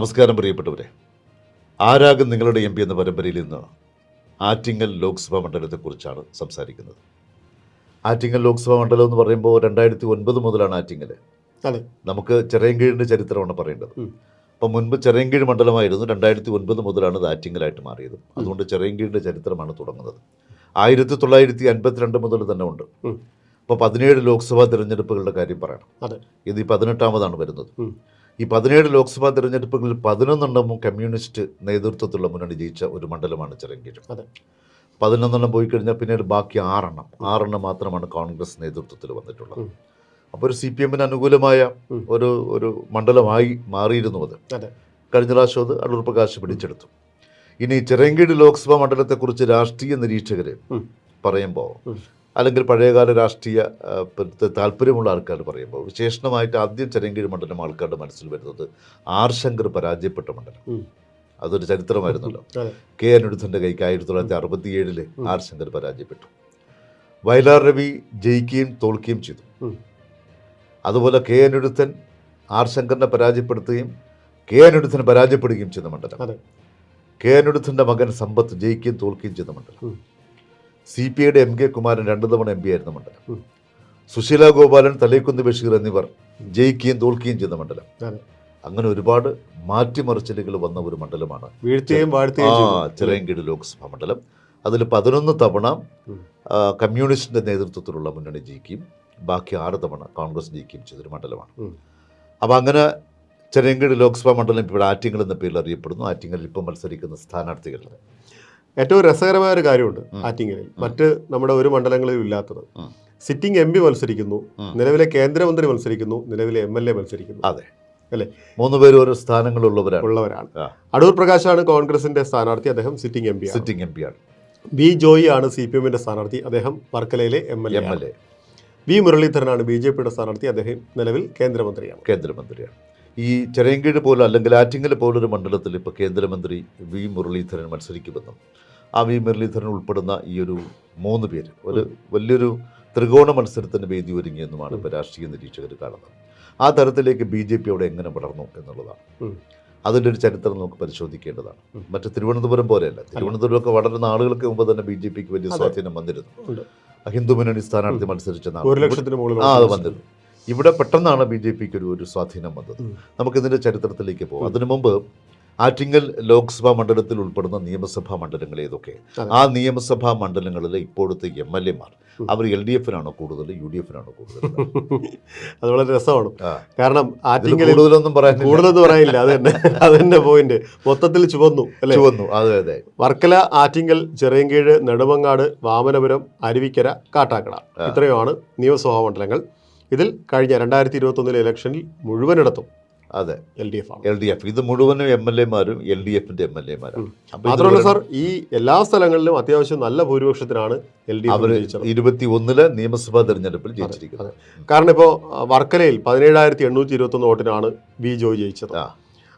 നമസ്കാരം പ്രിയപ്പെട്ടവരെ. ആരാകും നിങ്ങളുടെ എം പി എന്ന പരമ്പരയിൽ ഇന്ന് ആറ്റിങ്ങൽ ലോക്സഭാ മണ്ഡലത്തെക്കുറിച്ചാണ് സംസാരിക്കുന്നത്. ആറ്റിങ്ങൽ ലോക്സഭാ മണ്ഡലം എന്ന് പറയുമ്പോൾ രണ്ടായിരത്തി ഒൻപത് മുതലാണ് ആറ്റിങ്ങൽ നമുക്ക് ചെറിയൻകീഴിന്റെ ചരിത്രമാണ് പറയേണ്ടത്. അപ്പം മുൻപ് ചെറിയൻകീഴ് മണ്ഡലമായിരുന്നു രണ്ടായിരത്തി ഒൻപത് മുതലാണ് ഇത് ആറ്റിങ്ങലായിട്ട് മാറിയത്. അതുകൊണ്ട് ചെറിയൻകീഴിന്റെ ചരിത്രമാണ് തുടങ്ങുന്നത്. ആയിരത്തി തൊള്ളായിരത്തി അൻപത്തിരണ്ട് മുതൽ തന്നെ ഉണ്ട്. അപ്പോൾ പതിനേഴ് ലോക്സഭാ തിരഞ്ഞെടുപ്പുകളുടെ കാര്യം പറയണം. ഇത് ഈ പതിനെട്ടാമതാണ് വരുന്നത്. ഈ പതിനേഴ് ലോക്സഭാ തിരഞ്ഞെടുപ്പുകളിൽ പതിനൊന്നെണ്ണവും കമ്മ്യൂണിസ്റ്റ് നേതൃത്വത്തിലുള്ള മുന്നണി ജയിച്ച ഒരു മണ്ഡലമാണ് ചിറങ്കീഴ്. അതെ. പതിനൊന്നെണ്ണം പോയി കഴിഞ്ഞാൽ പിന്നീട് ബാക്കി ആറെണ്ണം. ആറെണ്ണം മാത്രമാണ് കോൺഗ്രസ് നേതൃത്വത്തിൽ വന്നിട്ടുള്ളത്. അപ്പോൾ ഒരു സി പി എമ്മിന് അനുകൂലമായ ഒരു ഒരു മണ്ഡലമായി മാറിയിരുന്നു അത്. കഴിഞ്ഞ പ്രാവശ്യം അത് അടൂർ പ്രകാശ് പിടിച്ചെടുത്തു. ഇനി ചിറങ്കീട് ലോക്സഭാ മണ്ഡലത്തെക്കുറിച്ച് രാഷ്ട്രീയ നിരീക്ഷകർ പറയുമ്പോൾ. അല്ലെങ്കിൽ പഴയകാല രാഷ്ട്രീയ താല്പര്യമുള്ള ആൾക്കാർ പറയുമ്പോൾ വിശേഷണമായിട്ട് ആദ്യം ചെരങ്കീഴ് മണ്ഡലം ആൾക്കാരുടെ മനസ്സിൽ വരുന്നത് ആർ ശങ്കർ പരാജയപ്പെട്ട മണ്ഡലം. അതൊരു ചരിത്രമായിരുന്നല്ലോ. കെ അനുരുദ്ധന്റെ കൈക്ക് ആയിരത്തി തൊള്ളായിരത്തി അറുപത്തി ഏഴിൽ ആർ ശങ്കർ പരാജയപ്പെട്ടു. വയലാർ രവി ജയിക്കുകയും തോൽക്കുകയും ചെയ്തു. അതുപോലെ കെ അനുരുദ്ധൻ ആർ ശങ്കറിനെ പരാജയപ്പെടുത്തുകയും കെ അനുരുദ്ധൻ പരാജയപ്പെടുകയും ചെയ്ത മണ്ഡലം. കെ അനുരുദ്ധന്റെ മകൻ സമ്പത്ത് ജയിക്കുകയും തോൽക്കുകയും ചെയ്ത മണ്ഡലം. സി പി ഐയുടെ എം കെ കുമാരൻ രണ്ടു തവണ എം പി ആയിരുന്ന മണ്ഡലം. സുശീല ഗോപാലൻ തലേക്കുന്ന് ബഷീർ എന്നിവർ ജയിക്കുകയും തോൽക്കുകയും ചെയ്ത മണ്ഡലം. അങ്ങനെ ഒരുപാട് മാറ്റിമറിച്ചിലുകൾ വന്ന ഒരു മണ്ഡലമാണ് വീഴ്ചയും ആ ലോക്സഭാ മണ്ഡലം. അതിൽ പതിനൊന്ന് തവണ. കമ്മ്യൂണിസ്റ്റിന്റെ നേതൃത്വത്തിലുള്ള മുന്നണി ജയിക്കുകയും ബാക്കി ആറ് തവണ കോൺഗ്രസ് ജയിക്കുകയും ചെയ്തൊരു മണ്ഡലമാണ്. അപ്പം അപ്പോൾ അങ്ങനെ ചിറയൻകീഴ് ലോക്സഭാ മണ്ഡലം ഇപ്പോൾ ആറ്റിങ്ങൽ എന്ന പേരിൽ അറിയപ്പെടുന്നു. ആറ്റിങ്ങലിൽ ഇപ്പോൾ മത്സരിക്കുന്ന സ്ഥാനാർത്ഥികൾ ഏറ്റവും രസകരമായ ഒരു കാര്യമുണ്ട്. ആറ്റിങ്ങലിൽ. മറ്റ് നമ്മുടെ ഒരു മണ്ഡലങ്ങളിലും ഇല്ലാത്തത്. സിറ്റിംഗ് എം പി മത്സരിക്കുന്നു നിലവിലെ കേന്ദ്രമന്ത്രി മത്സരിക്കുന്നു നിലവിലെ എം എൽ എ മത്സരിക്കുന്നു. അതെ. അല്ലേ? മൂന്ന് പേര് ഓരോ സ്ഥാനങ്ങളുള്ളവരാണ്. ഉള്ളവരാണ്. അടൂർ പ്രകാശാണ് കോൺഗ്രസിന്റെ സ്ഥാനാർത്ഥി അദ്ദേഹം sitting M P sitting M P ആണ്. വി ജോയി ആണ് സി പി എമ്മിന്റെ സ്ഥാനാർത്ഥി അദ്ദേഹം വർക്കലയിലെ എം എൽ എ വി മുരളീധരനാണ് ബി ജെ പിയുടെ സ്ഥാനാർത്ഥി അദ്ദേഹം നിലവിൽ കേന്ദ്രമന്ത്രിയാണ്. കേന്ദ്രമന്ത്രിയാണ്. ഈ ചെറിയങ്കീട് പോലെ അല്ലെങ്കിൽ ആറ്റിങ്ങൽ പോലൊരു മണ്ഡലത്തിൽ ഇപ്പോൾ കേന്ദ്രമന്ത്രി വി മുരളീധരൻ മത്സരിക്കുമെന്നും ആ വി മുരളീധരൻ ഉൾപ്പെടുന്ന ഈ ഒരു മൂന്ന് പേര് ഒരു വലിയൊരു ത്രികോണ മത്സരത്തിന് വേദി ഒരുങ്ങിയെന്നുമാണ് ഇപ്പോൾ രാഷ്ട്രീയ നിരീക്ഷകർ കാണുന്നത്. ആ തരത്തിലേക്ക് ബി ജെ പി അവിടെ എങ്ങനെ വളർന്നു എന്നുള്ളതാണ്. അതിന്റെ ഒരു ചരിത്രം നമുക്ക് പരിശോധിക്കേണ്ടതാണ്. മറ്റു തിരുവനന്തപുരം പോലെയല്ല. തിരുവനന്തപുരമൊക്കെ വളരുന്ന ആളുകൾക്ക് മുമ്പ് തന്നെ ബി ജെ പിക്ക് വലിയ. സ്വാധീനം വന്നിരുന്നു. ഹിന്ദു മുന്നണി സ്ഥാനാർത്ഥി മത്സരിച്ച ആ അത് വന്നിരുന്നു. ഇവിടെ പെട്ടെന്നാണ് ബി ജെ പിക്ക് ഒരു ഒരു സ്വാധീനം വന്നത്. നമുക്കിതിന്റെ ചരിത്രത്തിലേക്ക് പോകാം അതിനു മുമ്പ് ആറ്റിങ്ങൽ ലോക്സഭാ മണ്ഡലത്തിൽ ഉൾപ്പെടുന്ന നിയമസഭാ മണ്ഡലങ്ങൾ ഏതൊക്കെ. ആ നിയമസഭാ മണ്ഡലങ്ങളിലെ ഇപ്പോഴത്തെ എം എൽ എമാർ. അവർ എൽ ഡി എഫിനാണോ കൂടുതൽ യു ഡി എഫിനാണോ കൂടുതൽ? അത് വളരെ രസമാണ്. കാരണം ആറ്റിങ്ങൽ കൂടുതലൊന്നും പറയാൻ കൂടുതലൊന്നും പറയില്ല അത് തന്നെ. അത് തന്നെ പോയിന്റ് മൊത്തത്തിൽ ചുവന്നു അല്ലേ? ചുവന്നു. അതെ അതെ. വർക്കല ആറ്റിങ്ങൽ ചെറിയങ്കീഴ് നെടുമങ്ങാട് വാമനപുരം അരുവിക്കര കാട്ടാക്കട ഇത്രയുമാണ് നിയമസഭാ മണ്ഡലങ്ങൾ. ഇതിൽ കഴിഞ്ഞ രണ്ടായിരത്തി ഇരുപത്തൊന്നിലെ ഇലക്ഷനിൽ മുഴുവനിടത്തും അതെ. L D F L D F ഇത് മുഴുവനും എം എൽ എമാരും എൽ ഡി എഫിന്റെ എം എൽ എമാരും മാത്രമല്ല സാർ ഈ എല്ലാ സ്ഥലങ്ങളിലും അത്യാവശ്യം നല്ല ഭൂരിപക്ഷത്തിനാണ് എൽ ഡി അവർ എഫ് ഇരുപത്തി ഒന്നിൽ നിയമസഭാ തെരഞ്ഞെടുപ്പിൽ ജയിച്ചിരിക്കുന്നത്. കാരണം ഇപ്പോൾ വർക്കലയിൽ പതിനേഴായിരത്തി എണ്ണൂറ്റി ഇരുപത്തൊന്ന് വോട്ടിനാണ് ബി ജോയ് ജയിച്ചത്.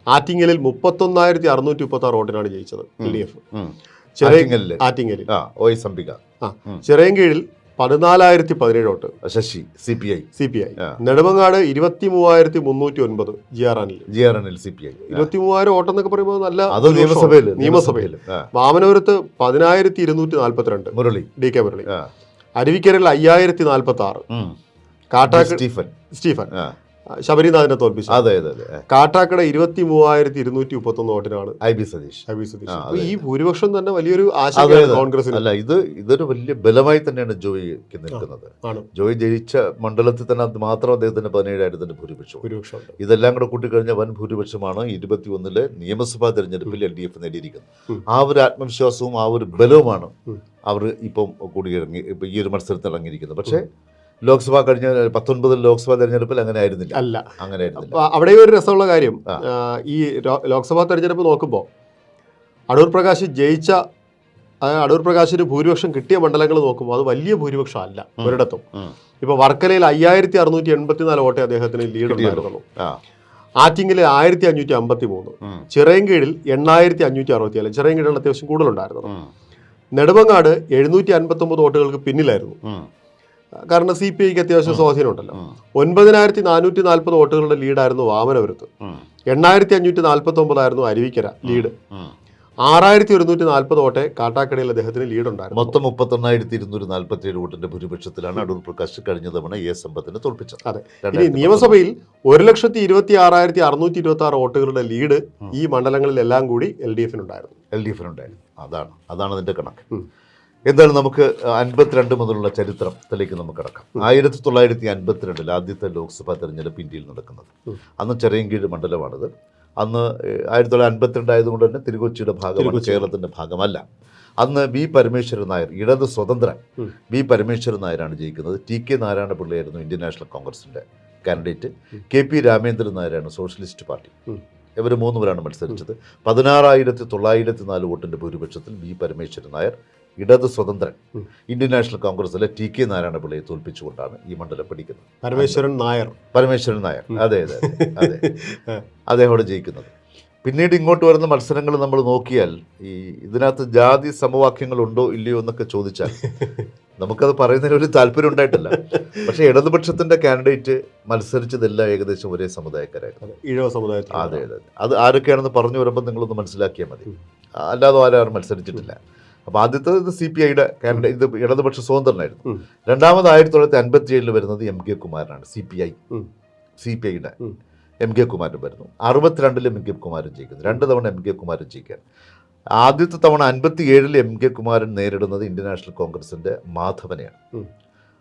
ആറ്റിങ്ങലിൽ മുപ്പത്തൊന്നായിരത്തി അറുന്നൂറ്റി മുപ്പത്തി ആറ് വോട്ടിനാണ് ജയിച്ചത് എൽ ഡി എഫ്. ചെറിയ ആറ്റിങ്ങലിൽ. ആ ഒ പതിനാലായിരത്തി പതിനേഴ് vote Sasi C P I C P I. Nedumangad ഇരുപത്തി മൂവായിരത്തി മുന്നൂറ്റി ഒൻപത് G R Anil G R Anil C P I ഇരുപത്തി മൂവായിരം വോട്ട് എന്നൊക്കെ പറയുമ്പോൾ നല്ല അത്. നിയമസഭയിൽ നിയമസഭയിൽ. വാമനപുരത്ത് പതിനായിരത്തി ഇരുന്നൂറ്റി നാല്പത്തിരണ്ട് മുരളി. D K Murali. അരുവിക്കരയിൽ അയ്യായിരത്തി നാല്പത്തി ആറ് കാട്ടാക്കൽ സ്റ്റീഫൻ. സ്റ്റീഫൻ. ശബരിനാഥിനെ തോൽപ്പിച്ചു അതെ അതെ അതെ. കാട്ടാക്കട ഇരുപത്തി മൂവായിരത്തി ഇരുന്നൂറ്റി മുപ്പത്തൊന്ന് വോട്ടിനാണ് I B Satheesh. I B Satheesh. ഈ ഭൂരിപക്ഷം തന്നെ വലിയൊരു ആശങ്കയാണ് അതെ. കോൺഗ്രസിന്. അല്ല ഇത് ഇതൊരു വലിയ ബലമായി തന്നെയാണ് ജോയിക്ക് നിൽക്കുന്നത്. ജോയി ജയിച്ച മണ്ഡലത്തിൽ തന്നെ അത് മാത്രം അദ്ദേഹത്തിന് പതിനേഴായിരത്തിന്റെ ഭൂരിപക്ഷം. ഭൂരിപക്ഷം ഇതെല്ലാം കൂടെ കൂട്ടിക്കഴിഞ്ഞ വൻ ഭൂരിപക്ഷമാണ് ഇരുപത്തി ഒന്നിലെ നിയമസഭാ തെരഞ്ഞെടുപ്പിൽ എൽ ഡി എഫ് നേടിയിരിക്കുന്നത്. ആ ഒരു ആത്മവിശ്വാസവും ആ ഒരു ബലവുമാണ് അവർ ഇപ്പം കൂടി ഇറങ്ങി ഇപ്പം ഈ ഒരു മത്സരത്തിൽ ഇറങ്ങിയിരിക്കുന്നത്. പക്ഷേ ലോക്സഭ കഴിഞ്ഞ പത്തൊൻപതിൽ ലോക്സഭാ തെരഞ്ഞെടുപ്പിൽ അങ്ങനെ ആയിരുന്നില്ല. അല്ല. അങ്ങനെ അവിടെ ഒരു രസമുള്ള കാര്യം. ഈ ലോക്സഭാ തെരഞ്ഞെടുപ്പ് നോക്കുമ്പോൾ അടൂർ പ്രകാശ് ജയിച്ച അടൂർ പ്രകാശിന് ഭൂരിപക്ഷം കിട്ടിയ മണ്ഡലങ്ങൾ നോക്കുമ്പോൾ അത് വലിയ ഭൂരിപക്ഷം അല്ല. ഒരിടത്തും. ഇപ്പൊ വർക്കലയിൽ അയ്യായിരത്തി അറുന്നൂറ്റി എൺപത്തിനാല് വോട്ടേ അദ്ദേഹത്തിന് ലീഡ് ഉണ്ടായിരുന്നു ഉണ്ടായിരുന്നുള്ളൂ ആറ്റിങ്ങിൽ ആയിരത്തി അഞ്ഞൂറ്റി അമ്പത്തി മൂന്ന്. ചിറയൻകീഴിൽ എണ്ണായിരത്തി അഞ്ഞൂറ്റി അറുപത്തി ഏഴ് ചിറയൻകീഴിൽ അത്യാവശ്യം കൂടുതലുണ്ടായിരുന്നു നെടുമങ്ങാട് എഴുന്നൂറ്റി അൻപത്തി ഒമ്പത് വോട്ടുകൾക്ക് പിന്നിലായിരുന്നു. കാരണം സി പി ഐക്ക് അത്യാവശ്യം സ്വാധീനമുണ്ടല്ലോ. ഉണ്ടല്ലോ ഒൻപതിനായിരത്തി നാനൂറ്റി നാൽപ്പത് വോട്ടുകളുടെ ലീഡായിരുന്നു വാമനപുരത്ത്. എണ്ണായിരത്തി അഞ്ഞൂറ്റി നാൽപ്പത്തി ഒമ്പതായിരുന്നു അരുവിക്കര ലീഡ്. ആറായിരത്തി ഒരുന്നൂറ്റി നാൽപ്പത് വോട്ടെ കാട്ടാക്കടയിൽ അദ്ദേഹത്തിന് ലീഡ് ഉണ്ടായിരുന്നു മൊത്തം മുപ്പത്തൊന്നായിരത്തി ഇരുന്നൂറ്റി നാൽപ്പത്തി ഏഴ് വോട്ടിന്റെ ഭൂരിപക്ഷത്തിലാണ് അടൂർ പ്രകാശ് കഴിഞ്ഞ തവണ എ സമ്പത്തിനെ തോൽപ്പിച്ചത്. അതെ. ഇനി നിയമസഭയിൽ ഒരു ലക്ഷത്തി ഇരുപത്തി ആറായിരത്തി അറുന്നൂറ്റി ഇരുപത്തി ആറ് വോട്ടുകളുടെ ലീഡ് ഈ മണ്ഡലങ്ങളിലെല്ലാം കൂടി എൽ ഡി എഫിനുണ്ടായിരുന്നു. എൽ ഡി എഫിനുണ്ടായിരുന്നു. അതാണ്. അതാണ് അതിന്റെ കണക്ക്. എന്തായാലും നമുക്ക് അൻപത്തിരണ്ട് മുതലുള്ള ചരിത്രത്തിലേക്ക് നമുക്ക് കിടക്കാം. ആയിരത്തി തൊള്ളായിരത്തി അൻപത്തിരണ്ടിൽ ആദ്യത്തെ ലോക്സഭാ തെരഞ്ഞെടുപ്പ് ഇന്ത്യയിൽ നടക്കുന്നത്. അന്ന് ചെറിയങ്കീഴ് മണ്ഡലമാണിത്. അന്ന് ആയിരത്തി തൊള്ളായിരത്തി അൻപത്തിരണ്ട് ആയതുകൊണ്ട് തന്നെ തിരുക്കൊച്ചിയുടെ ഭാഗമാണ് കേരളത്തിന്റെ കേരളത്തിന്റെ ഭാഗമല്ല. അന്ന് വി പരമേശ്വരൻ നായർ ഇടത് സ്വതന്ത്ര. വി പരമേശ്വരൻ നായരാണ് ജയിക്കുന്നത്. ടി കെ നാരായണ പിള്ളയായിരുന്നു ഇന്ത്യൻ നാഷണൽ കോൺഗ്രസിന്റെ കാൻഡിഡേറ്റ്. കെ പി രാമേന്ദ്രൻ നായരാണ് സോഷ്യലിസ്റ്റ് പാർട്ടി. ഇവർ മൂന്നുപേരാണ് മത്സരിച്ചത്. പതിനാറായിരത്തി തൊള്ളായിരത്തി നാല് വോട്ടിന്റെ ഭൂരിപക്ഷത്തിൽ വി പരമേശ്വരൻ നായർ ഇടത് സ്വതന്ത്രൻ. ഇന്ത്യൻ നാഷണൽ കോൺഗ്രസിലെ ടി കെ നാരായണ പിള്ളയെ തോൽപ്പിച്ചുകൊണ്ടാണ് ഈ മണ്ഡലം പിടിക്കുന്നത്. പരമേശ്വരൻ നായർ. പരമേശ്വരൻ നായർ. അതെ അതെ അതെ. അദ്ദേഹം അവിടെ ജയിക്കുന്നത്. പിന്നീട് ഇങ്ങോട്ട് വരുന്ന മത്സരങ്ങൾ നമ്മൾ നോക്കിയാൽ ഈ ഇതിനകത്ത് ജാതി സമവാക്യങ്ങൾ ഉണ്ടോ ഇല്ലയോ എന്നൊക്കെ ചോദിച്ചാൽ നമുക്കത് പറയുന്നതിന് ഒരു താല്പര്യം ഉണ്ടായിട്ടില്ല. പക്ഷേ ഇടതുപക്ഷത്തിന്റെ കാൻഡിഡേറ്റ് മത്സരിച്ചതെല്ലാം ഏകദേശം ഒരേ സമുദായക്കാരായിരുന്നു. ഇഴോ സമുദായത്തിൽ അതെ അതെ അത്. ആരൊക്കെയാണെന്ന് പറഞ്ഞു വരുമ്പോൾ നിങ്ങളൊന്ന് മനസ്സിലാക്കിയാൽ മതി. അല്ലാതെ ആരും മത്സരിച്ചിട്ടില്ല. അപ്പോൾ ആദ്യത്തെ ഇത് സി പി ഐയുടെ കാൻഡിഡേറ്റ് ഇത് ഇടതുപക്ഷ സ്വതന്ത്രനായിരുന്നു. രണ്ടാമത് ആയിരത്തി തൊള്ളായിരത്തി അൻപത്തി ഏഴിൽ വരുന്നത് M K കുമാരനാണ് C P I C P ഐയുടെ എം കെ കുമാരൻ വരുന്നു. അറുപത്തിരണ്ടിൽ എം കെ കുമാരൻ ജയിക്കുന്നു. രണ്ട് തവണ എം കെ കുമാരൻ ജയിക്കാൻ ആദ്യത്തെ തവണ അൻപത്തി ഏഴിൽ എം കെ കുമാരൻ നേരിടുന്നത് ഇന്ത്യൻ നാഷണൽ കോൺഗ്രസിന്റെ മാധവനെയാണ്.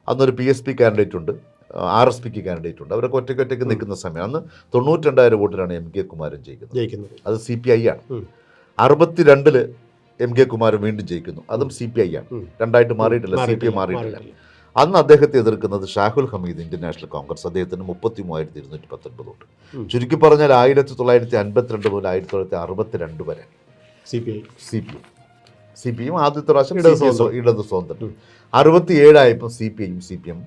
അന്നൊരു പി എസ് പി കാൻഡിഡേറ്റ് ഉണ്ട് ആർ എസ് പിക്ക് കാൻഡിഡേറ്റ് ഉണ്ട്. അവരൊക്കെ ഒറ്റയ്ക്ക് ഒറ്റയ്ക്ക് നിൽക്കുന്ന സമയം. അന്ന് തൊണ്ണൂറ്റി രണ്ടായിരം വോട്ടിലാണ് എം കെ കുമാരൻ ജയിക്കുന്നത്. അത് സി പി ഐ ആണ്. അറുപത്തിരണ്ടിൽ എം കെ കുമാരൻ വീണ്ടും ജയിക്കുന്നു. അതും സി പി ഐ ആണ്. രണ്ടായിട്ട് മാറിയിട്ടില്ല. സി പി ഐ മാറിയിട്ടില്ല. അന്ന് അദ്ദേഹത്തെ എതിർക്കുന്നത് Shahul Hameed Indian National Congress. അദ്ദേഹത്തിന് മുപ്പത്തി മൂവായിരത്തി ഇരുന്നൂറ്റി പത്തൊൻപത് വോട്ട് ചുരുക്കി പറഞ്ഞാൽ ആയിരത്തി തൊള്ളായിരത്തി അൻപത്തിരണ്ട് മുതൽ ആയിരത്തി തൊള്ളായിരത്തി അറുപത്തിരണ്ട് വരെ C P I C P I C P ഐയും ആദ്യത്തെ പ്രാവശ്യം ഇടത് സ്വതന്ത്രം. ഇടത് സ്വന്തം. അറുപത്തി ഏഴായപ്പോൾ സി പി ഐയും സി പി എം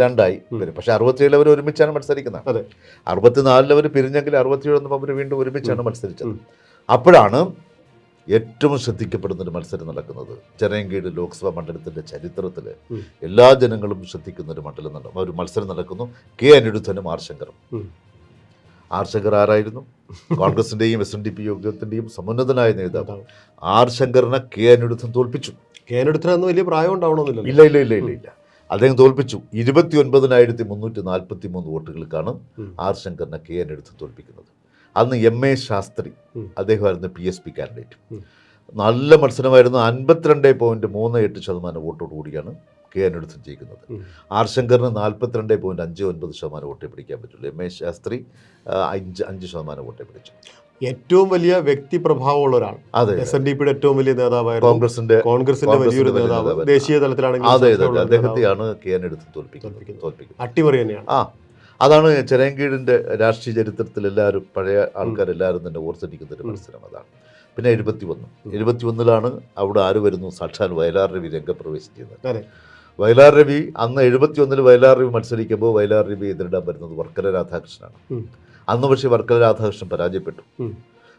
രണ്ടായി. വരും. പക്ഷെ അറുപത്തിയേഴിൽ അവർ ഒരുമിച്ചാണ് മത്സരിക്കുന്നത്. അതെ. അറുപത്തിനാലിൽ അവർ പിരിഞ്ഞെങ്കിൽ അറുപത്തിയേഴ് വന്നപ്പോൾ അവർ വീണ്ടും ഒരുമിച്ചാണ് മത്സരിച്ചത്. അപ്പോഴാണ് ഏറ്റവും ശ്രദ്ധിക്കപ്പെടുന്ന ഒരു മത്സരം നടക്കുന്നത്. ചെറിയങ്കീട് ലോക്സഭാ മണ്ഡലത്തിന്റെ ചരിത്രത്തിൽ എല്ലാ ജനങ്ങളും ശ്രദ്ധിക്കുന്ന ഒരു മണ്ഡലം നടക്കും ഒരു മത്സരം നടക്കുന്നു. കെ അനിരുദ്ധനും ആർ ശങ്കറും. ആർ ശങ്കർ ആരായിരുന്നു? കോൺഗ്രസിന്റെയും എസ് എൻ ഡി പി യോഗത്തിന്റെയും സമുന്നതനായ നേതാവ്. ആർ ശങ്കറിനെ കെ അനിരുദ്ധൻ തോൽപ്പിച്ചു. കെ അന്ന് വലിയ പ്രായം ഉണ്ടാവണമെന്നില്ല ഇല്ല ഇല്ല ഇല്ല ഇല്ല ഇല്ല. അദ്ദേഹം തോൽപ്പിച്ചു. ഇരുപത്തി ഒൻപതിനായിരത്തി മുന്നൂറ്റി നാൽപ്പത്തി മൂന്ന് വോട്ടുകൾക്കാണ് ആർ ശങ്കറിനെ കെ അനിരുദ്ധൻ തോൽപ്പിക്കുന്നത്. അന്ന് എം എ ശാസ്ത്രി. അദ്ദേഹമായിരുന്നു പി എസ് പി കാൻഡിഡേറ്റ് നല്ല മത്സരമായിരുന്നു അൻപത്തിരണ്ട് പോയിന്റ് മൂന്ന് എട്ട് ശതമാനം വോട്ടോട് കൂടിയാണ് കെ എൻ എടുത്ത് ജയിക്കുന്നത്. ആർ ശങ്കറിന് നാൽപ്പത്തിരണ്ട് പോയിന്റ് അഞ്ച് ഒൻപത് ശതമാനം വോട്ടേ പിടിക്കാൻ പറ്റുള്ളൂ. എം എ ശാസ്ത്രി അഞ്ച് അഞ്ച് ശതമാനം വോട്ടേ പിടിച്ചു. ഏറ്റവും വലിയ വ്യക്തി പ്രഭാവമുള്ള ഒരാൾ. അതെ എസ് എൻ ഡി പിയുടെ ഏറ്റവും വലിയ നേതാവായിരുന്നു കോൺഗ്രസിന്റെ കോൺഗ്രസിന്റെ വലിയൊരു വലിയ നേതാവ്. ദേശീയ തലത്തിലാണെങ്കിൽ. അദ്ദേഹത്തെയാണ് കെ എൻ എടുത്ത്. തോൽപ്പിക്കുന്നത്. അട്ടിമറി തന്നെയാണ്. ആ അതാണ് ചിരങ്കീടിന്റെ രാഷ്ട്രീയ ചരിത്രത്തിൽ എല്ലാവരും പഴയ ആൾക്കാരെല്ലാവരും തന്നെ ഓർത്തിരിക്കുന്ന ഒരു. മത്സരം അതാണ്. പിന്നെ എഴുപത്തി ഒന്ന് എഴുപത്തി ഒന്നിലാണ് അവിടെ ആര് വരുന്നു? സാക്ഷാൽ വയലാർ രവി രംഗപ്രവേശം ചെയ്യുന്നത് വയലാർ രവി അന്ന് എഴുപത്തി ഒന്നിൽ വയലാർ രവി മത്സരിക്കുമ്പോൾ വയലാർ രവി എതിരിടാൻ വരുന്നത് വർക്കല രാധാകൃഷ്ണനാണ്. അന്ന് പക്ഷേ വർക്കല രാധാകൃഷ്ണൻ പരാജയപ്പെട്ടു.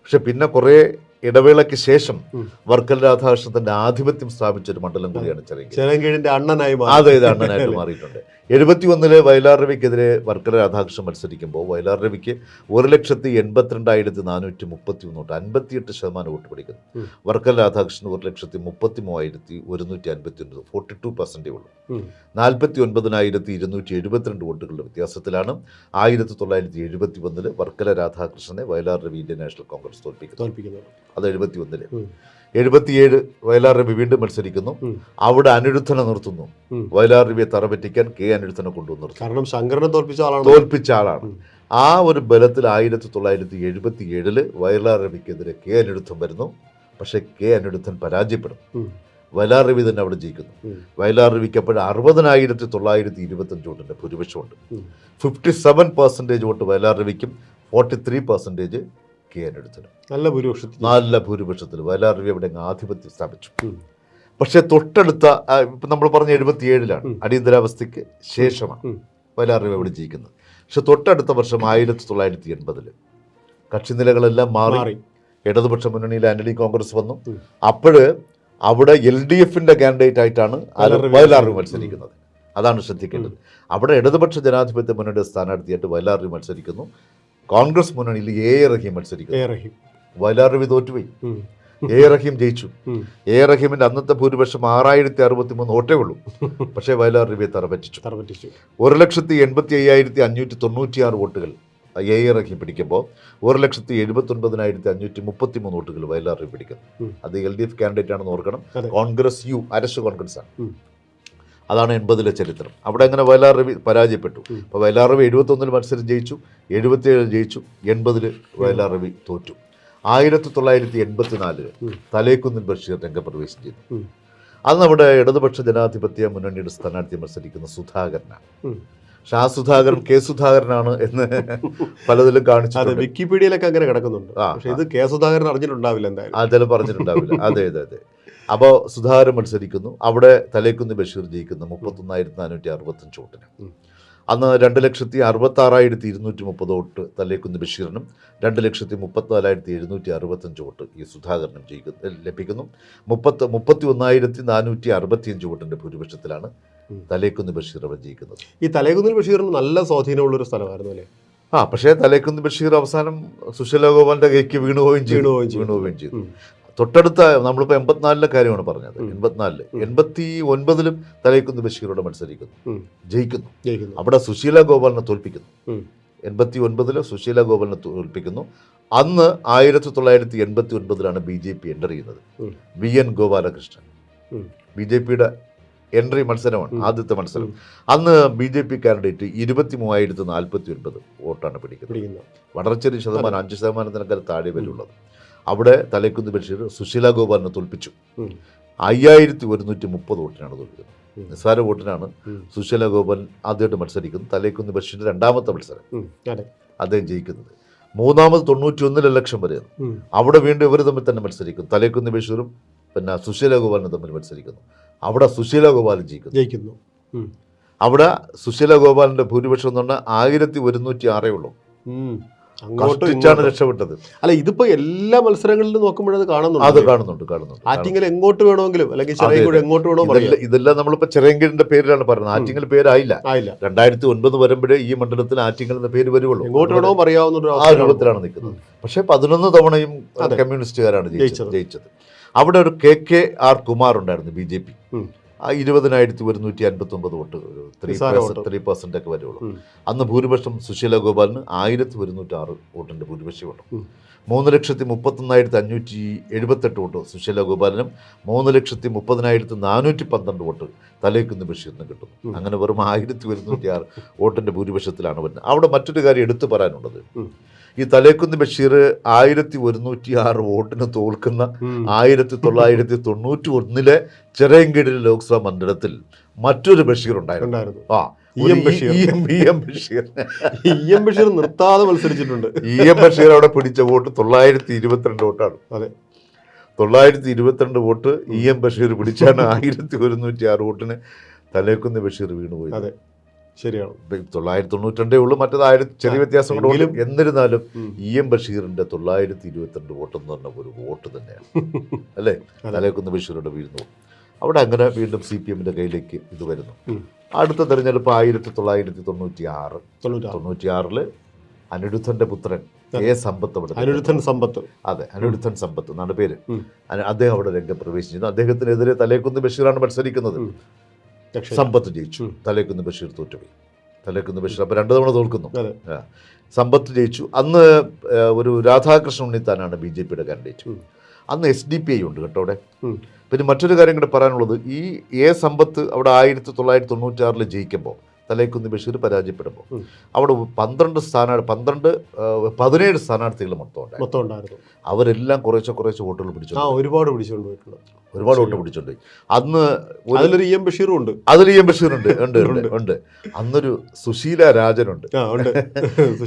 പക്ഷെ പിന്നെ കുറേ ഇടവേളയ്ക്ക് ശേഷം വർക്കൽ വർക്കല രാധാകൃഷ്ണൻ ആധിപത്യം സ്ഥാപിച്ച ഒരു മണ്ഡലം കൂടിയാണ് ചെലങ്കീഴിന്റെ അണ്ണനായി അതെ ഇത് അണ്ണനായിട്ട് മാറിയിട്ടുണ്ട്. എഴുപത്തി ഒന്നിൽ വയലാർ രവിക്കെതിരെ വർക്കല രാധാകൃഷ്ണൻ മത്സരിക്കുമ്പോൾ വയലാർ രവിക്ക് ഒരു ലക്ഷത്തി എൺപത്തിരണ്ടായിരത്തി നാനൂറ്റി മുപ്പത്തി ഒന്ന് വോട്ട് അൻപത്തിയെട്ട് ശതമാനം വോട്ട് പിടിക്കുന്നു. വർക്കല രാധാകൃഷ്ണൻ ഒരു ലക്ഷത്തി മുപ്പത്തി മൂവായിരത്തി ഒരുന്നൂറ്റി അൻപത്തി ഒൻപത് ഫോർട്ടി ടു പെർസെന്റേ ഉള്ളൂ. നാൽപ്പത്തി ഒൻപതിനായിരത്തി ഇരുന്നൂറ്റി എഴുപത്തിരണ്ട് വോട്ടുകളുടെ വ്യത്യാസത്തിലാണ് ആയിരത്തി തൊള്ളായിരത്തി എഴുപത്തി ഒന്നിൽ Varkala രാധാകൃഷ്ണനെ Vayalar Ravi Indian National Congress തോൽപ്പിക്കുന്നത്. തോൽപ്പിക്കുന്നത്. അത് എഴുപത്തി ഒന്നിൽ. എഴുപത്തിയേഴ് വയലാർ രവി വീണ്ടും മത്സരിക്കുന്നു. അവിടെ അനിരുദ്ധനെ നിർത്തുന്നു. വയലാർ രവിയെ തറപറ്റിക്കാൻ കെ അനിരുദ്ധനെ കൊണ്ടുവന്നു കാരണം ശങ്കരനെ തോൽപ്പിച്ച ആളാണ് തോൽപ്പിച്ച ആളാണ് ആ ഒരു ബലത്തിൽ ആയിരത്തി തൊള്ളായിരത്തി എഴുപത്തി ഏഴിൽ വയലാർ രവിക്കെതിരെ കെ അനിരുദ്ധൻ വരുന്നു പക്ഷേ കെ അനിരുദ്ധൻ പരാജയപ്പെടുന്നു. വയലാർ രവി തന്നെ അവിടെ ജയിക്കുന്നു. വയലാർ രവിക്ക് അപ്പോൾ അറുപതിനായിരത്തി തൊള്ളായിരത്തി ഇരുപത്തഞ്ച് വോട്ടിന്റെ ഭൂരിപക്ഷമുണ്ട്. Fifty seven percentage vote Vayalar രവിക്കും forty three percentage കെ നല്ല ഭൂരിപക്ഷത്തിൽ. നല്ല ഭൂരിപക്ഷത്തിൽ. വയലാർ രവി അവിടെ ആധിപത്യം സ്ഥാപിച്ചു. പക്ഷെ തൊട്ടടുത്ത ഇപ്പം നമ്മൾ പറഞ്ഞ എഴുപത്തിയേഴിലാണ് ഏഴിലാണ് അടിയന്തരാവസ്ഥയ്ക്ക് ശേഷമാണ് വയലാറിവി വയലാർ രവി അവിടെ ജയിക്കുന്നത്. പക്ഷെ തൊട്ടടുത്ത വർഷം ആയിരത്തി തൊള്ളായിരത്തി എൺപതിൽ കക്ഷി നിലകളെല്ലാം മാറി. ഇടതുപക്ഷ മുന്നണിയിൽ ആന്റണി കോൺഗ്രസ് വന്നു. അപ്പോഴ് അവിടെ എൽ ഡി എഫിന്റെ കാൻഡിഡേറ്റ് ആയിട്ടാണ് വയലാർ രവി മത്സരിക്കുന്നത്. മത്സരിക്കുന്നത്. അതാണ് ശ്രദ്ധിക്കേണ്ടത്. അവിടെ ഇടതുപക്ഷ ജനാധിപത്യ മുന്നണിയുടെ സ്ഥാനാർത്ഥിയായിട്ട് വയലാർ രവി മത്സരിക്കുന്നു. കോൺഗ്രസ് മുന്നണിയിൽ എ എ റഹീം. മത്സരിക്കും രവി തോറ്റുപോയി. എ റഹീം ജയിച്ചു. എ റഹീമിന്റെ അന്നത്തെ ഭൂരിപക്ഷം ആറായിരത്തി അറുപത്തി മൂന്ന് ഓട്ടേ ഉള്ളൂ. പക്ഷേ വയലാർ രവിയെ തറപറ്റിച്ചു. ഒരു ലക്ഷത്തി എൺപത്തി അയ്യായിരത്തി അഞ്ഞൂറ്റി തൊണ്ണൂറ്റിയാറ് വോട്ടുകൾ എ എ റഹീം പിടിക്കുമ്പോൾ ഒരു ലക്ഷത്തി എഴുപത്തി ഒൻപതിനായിരത്തി അഞ്ഞൂറ്റി മുപ്പത്തി മൂന്ന് വോട്ടുകൾ വയലാർ രവി പിടിക്കുന്നു അത് എൽ ഡി എഫ് കാൻഡിഡേറ്റ് ആണെന്ന് ഓർക്കണം. കോൺഗ്രസ് യു അരശ് കോൺഗ്രസ് ആണ്. അതാണ് എൺപതിലെ ചരിത്രം. അവിടെ അങ്ങനെ വയലാർ രവി പരാജയപ്പെട്ടു. അപ്പോൾ വയലാർ രവി എഴുപത്തൊന്നിൽ മത്സരം ജയിച്ചു. എഴുപത്തിയേഴ് ജയിച്ചു. എൺപതിൽ വയലാർ രവി തോറ്റു. ആയിരത്തി തൊള്ളായിരത്തി എൺപത്തി നാലിൽ. തലേക്കുന്നിൽ ബഷീർ രംഗപ്രവേശം ചെയ്തു. അത് നമ്മുടെ ഇടതുപക്ഷ ജനാധിപത്യ മുന്നണിയുടെ സ്ഥാനാർത്ഥി മത്സരിക്കുന്ന സുധാകരനാണ്. ആ സുധാകരൻ കെ സുധാകരനാണ് എന്ന് പലതിലും അതെ കാണിച്ചു വിക്കിപീഡിയയിലൊക്കെ അങ്ങനെ കിടക്കുന്നുണ്ട്. ആ, പക്ഷെ ഇത് കെ സുധാകരൻ അറിഞ്ഞിട്ടുണ്ടാവില്ല എന്തായാലും. ചില പറഞ്ഞിട്ടുണ്ടാവില്ല. അതെ അതെ അതെ. അപ്പോൾ സുധാകരൻ മത്സരിക്കുന്നു. അവിടെ തലേക്കുന്ന് ബഷീർ ജയിക്കുന്നു. മുപ്പത്തൊന്നായിരത്തി നാനൂറ്റി അറുപത്തഞ്ച് വോട്ടിന് അന്ന് രണ്ട് ലക്ഷത്തി അറുപത്തി ആറായിരത്തി ഇരുന്നൂറ്റി മുപ്പത് വോട്ട് തലേക്കുന്ന് ബഷീറിനും രണ്ട് ലക്ഷത്തി മുപ്പത്തിനാലായിരത്തി എഴുന്നൂറ്റി അറുപത്തഞ്ച് വോട്ട് ഈ സുധാകരനും ജയിക്കുന്നു ലഭിക്കുന്നു. മുപ്പത്ത് മുപ്പത്തി ഒന്നായിരത്തി നാനൂറ്റി അറുപത്തിയഞ്ച് വോട്ടിന്റെ ഭൂരിപക്ഷത്തിലാണ് തലേക്കുന്ന് ബഷീർ അവർ ജയിക്കുന്നത്. ഈ തലേക്കുന്ന് ബഷീർ നല്ല സ്വാധീനമുള്ളൊരു സ്ഥലമായിരുന്നു അല്ലേ? ആ പക്ഷേ തലേക്കുന്ന് ബഷീർ അവസാനം സുശീല ഗോപാലിന്റെ കൈക്ക് വീണുപോവുകയും ചെയ്തു. വീണുപോവുകയും ചെയ്തു. തൊട്ടടുത്ത നമ്മളിപ്പോൾ എൺപത്തിനാലിലെ കാര്യമാണ് പറഞ്ഞത്. എൺപത്തിനാലിൽ. എൺപത്തി ഒൻപതിലും തലേക്കുന്ന് ബഷീറോട് മത്സരിക്കുന്നു. ജയിക്കുന്നു. അവിടെ സുശീല ഗോപാലിനെ തോൽപ്പിക്കുന്നു. എൺപത്തി ഒൻപതിൽ സുശീല ഗോപാലിനെ തോൽപ്പിക്കുന്നു. അന്ന് ആയിരത്തി തൊള്ളായിരത്തി എൺപത്തി ഒൻപതിലാണ് ബി ജെ പി എന്റർ ചെയ്യുന്നത്. V N Gopalakrishnan. B J പിയുടെ എൻട്രി മത്സരമാണ്. ആദ്യത്തെ മത്സരം. അന്ന് ബി ജെ പി കാൻഡിഡേറ്റ് ഇരുപത്തി മൂവായിരത്തി നാൽപ്പത്തി ഒൻപത് വോട്ടാണ് പിടിക്കുന്നത്. വളരെ ചെറിയ ശതമാനം അഞ്ച് ശതമാനത്തിനൊക്കെ താഴെ വരെയുള്ളത് അവിടെ തലേക്കുന്ന് ബഷീർ സുശീല ഗോപാലിനെ തോൽപ്പിച്ചു. അയ്യായിരത്തി ഒരുന്നൂറ്റി മുപ്പത് വോട്ടിനാണ് തോൽപ്പിക്കുന്നത്. നിസ്സാര വോട്ടിനാണ് സുശീല ഗോപാൽ ആദ്യമായിട്ട് മത്സരിക്കുന്നത് തലേക്കുന്ന് ബഷീറിന്റെ രണ്ടാമത്തെ മത്സരം. അദ്ദേഹം ജയിക്കുന്നത്. മൂന്നാമത് തൊണ്ണൂറ്റി ഒന്നിൽ ലക്ഷം വരെയാണ് അവിടെ വീണ്ടും ഇവർ തമ്മിൽ തന്നെ മത്സരിക്കും തലേക്കുന്ന് ബഷീറും പിന്നെ സുശീല ഗോപാലിനും തമ്മിൽ മത്സരിക്കുന്നു. അവിടെ സുശീല ഗോപാലും ജയിക്കുന്നു. ജയിക്കുന്നു. അവിടെ സുശീല ഗോപാലിന്റെ ഭൂരിപക്ഷം എന്ന് പറഞ്ഞാൽ ആയിരത്തി ഒരുന്നൂറ്റി ആറേ ഉള്ളൂ കഷ്ടിച്ചാണ് രക്ഷപ്പെട്ടത്. അല്ല ഇതിപ്പോ എല്ലാ മത്സരങ്ങളിലും നോക്കുമ്പോഴത് അത് കാണുന്നുണ്ട്. കാണുന്നുണ്ട് കാണുന്നുണ്ട്. ആറ്റിങ്ങൽ എങ്ങോട്ട് വേണമെങ്കിലും അല്ലെങ്കിൽ എങ്ങോട്ട് വേണോ പറയാം. ഇതെല്ലാം നമ്മളിപ്പോ ചെറിയങ്കിലിന്റെ പേരിലാണ് പറയുന്നത്. ആറ്റിങ്ങൽ പേരായില്ല. ആയില്ല. രണ്ടായിരത്തി ഒൻപത് വരുമ്പോഴേ ഈ മണ്ഡലത്തിൽ ആറ്റിങ്ങൽ എന്ന പേര് വരുള്ളൂ എങ്ങോട്ട് വേണോ അറിയാവുന്ന ആ. രൂപത്തിലാണ് നിൽക്കുന്നത്. പക്ഷേ പതിനൊന്ന് തവണയും. കമ്മ്യൂണിസ്റ്റുകാരാണ് ജയിച്ചത്. ജയിച്ചത്. അവിടെ ഒരു കെ കെ ആർ കുമാർ ഉണ്ടായിരുന്നു ബി ജെ പി. ഇരുപതിനായിരത്തി ഒരുന്നൂറ്റി അൻപത്തി ഒമ്പത് വോട്ട്. ത്രീ ത്രീ പെർസെന്റ് ഒക്കെ വരുള്ളൂ. അന്ന് ഭൂരിപക്ഷം സുശീല ഗോപാലിന് ആയിരത്തി ഒരുന്നൂറ്റി ആറ് വോട്ടിന്റെ ഭൂരിപക്ഷമുണ്ട്. മൂന്ന് ലക്ഷത്തി മുപ്പത്തൊന്നായിരത്തി അഞ്ഞൂറ്റി എഴുപത്തെട്ട് വോട്ട് സുശീല ഗോപാലിനും മൂന്ന് ലക്ഷത്തി മുപ്പതിനായിരത്തി നാനൂറ്റി പന്ത്രണ്ട് വോട്ട് തലേക്കുന്ന് ബഷീറിനും കിട്ടും അങ്ങനെ വെറും ആയിരത്തി ഒരുന്നൂറ്റി ആറ് വോട്ടിന്റെ ഭൂരിപക്ഷത്തിലാണ് വരുന്നത് അവിടെ മറ്റൊരു കാര്യം എടുത്തു പറയാനുള്ളത്. ഈ തലേക്കുന്ന് ബഷീർ ആയിരത്തി ഒരുന്നൂറ്റി ആറ് വോട്ടിന് തോൽക്കുന്ന. ആയിരത്തി തൊള്ളായിരത്തി തൊണ്ണൂറ്റി ഒന്നിലെ ചിറയൻകീഴിൽ ലോക്സഭാ മണ്ഡലത്തിൽ മറ്റൊരു ബഷീർ ഉണ്ടായിരുന്നു. ആ ബഷീർ. നിർത്താതെ മത്സരിച്ചിട്ടുണ്ട്. ഇ എം ബഷീർ അവിടെ പിടിച്ച വോട്ട് തൊള്ളായിരത്തി ഇരുപത്തിരണ്ട് വോട്ടാണ്. അതെ. തൊള്ളായിരത്തി ഇരുപത്തിരണ്ട് വോട്ട് ഇ എം ബഷീർ പിടിച്ചാണ് ആയിരത്തി ഒരുന്നൂറ്റി ആറ് വോട്ടിന് തലേക്കുന്ന് ബഷീർ വീണുപോയി അതെ. ശരിയാണ്. തൊള്ളായിരത്തി തൊണ്ണൂറ്റി ഉള്ളൂ. മറ്റേത് ആയിരത്തി ചെറിയ വ്യത്യാസം എന്നിരുന്നാലും ഇ എം ബഷീറിന്റെ തൊള്ളായിരത്തി ഇരുപത്തിരണ്ട് വോട്ട് എന്ന് പറഞ്ഞ ഒരു വോട്ട് തന്നെയാണ്. അല്ലേ. തലേക്കുന്ന് ബഷീറിന്റെ വീഴുന്നു. അവിടെ അങ്ങനെ വീണ്ടും സി പി എമ്മിന്റെ കയ്യിലേക്ക് ഇത് വരുന്നു. അടുത്ത തെരഞ്ഞെടുപ്പ് ആയിരത്തി തൊള്ളായിരത്തി തൊണ്ണൂറ്റി ആറ് തൊണ്ണൂറ്റി ആറിൽ അനിരുദ്ധന്റെ പുത്രൻ എ സമ്പത്ത് അവിടെ അനിരുദ്ധൻ സമ്പത്ത്. അതെ അനിരുദ്ധൻ സമ്പത്ത് എന്നാണ് പേര്. അദ്ദേഹം അവിടെ രംഗപ്രവേശിച്ചിരുന്നു. അദ്ദേഹത്തിനെതിരെ തലേക്കുന്ന് ബഷീറാണ് മത്സരിക്കുന്നത്. സമ്പത്ത് ജയിച്ചു. തലേക്കുന്ന് ബഷീർ തോറ്റുപോയി. തലേക്കുന്ന് ബഷീർ. അപ്പോൾ രണ്ടു തവണ തോൽക്കുന്നു. സമ്പത്ത് ജയിച്ചു. അന്ന് ഒരു രാധാകൃഷ്ണൻ ഉണ്ണിത്താനാണ് ബി ജെ പിയുടെ കാൻഡിഡേറ്റ് അന്ന് എസ് ഡി പി ഐ ഉണ്ട് കേട്ടോ അവിടെ. പിന്നെ മറ്റൊരു കാര്യം കൂടെ പറയാനുള്ളത് ഈ എ സമ്പത്ത് അവിടെ ആയിരത്തി തൊള്ളായിരത്തി തൊണ്ണൂറ്റാറിൽ ജയിക്കുമ്പോൾ തലേക്കുന്ന് ബഷീർ പരാജയപ്പെടുമ്പോൾ. അവിടെ പന്ത്രണ്ട് സ്ഥാനാർത്ഥി പന്ത്രണ്ട് പതിനേഴ് സ്ഥാനാർത്ഥികൾ മൊത്തം മൊത്തം ഉണ്ടായിരുന്നു. അവരെല്ലാം കുറേശ്ശെ കുറേശ്ശെ വോട്ടുകൾ പിടിച്ചു ഒരുപാട് പിടിച്ചുകൊണ്ട് പോയിട്ടുണ്ട്. ഒരുപാട് വോട്ട്. പിടിച്ചിട്ടുണ്ട് അന്ന് അതിലൊരു ഇ എം ബഷീറും ഉണ്ട്. അതിൽ ഇ എം ബഷീർ ഉണ്ട്. ഉണ്ട് ഉണ്ട് അന്നൊരു സുശീല രാജനുണ്ട്.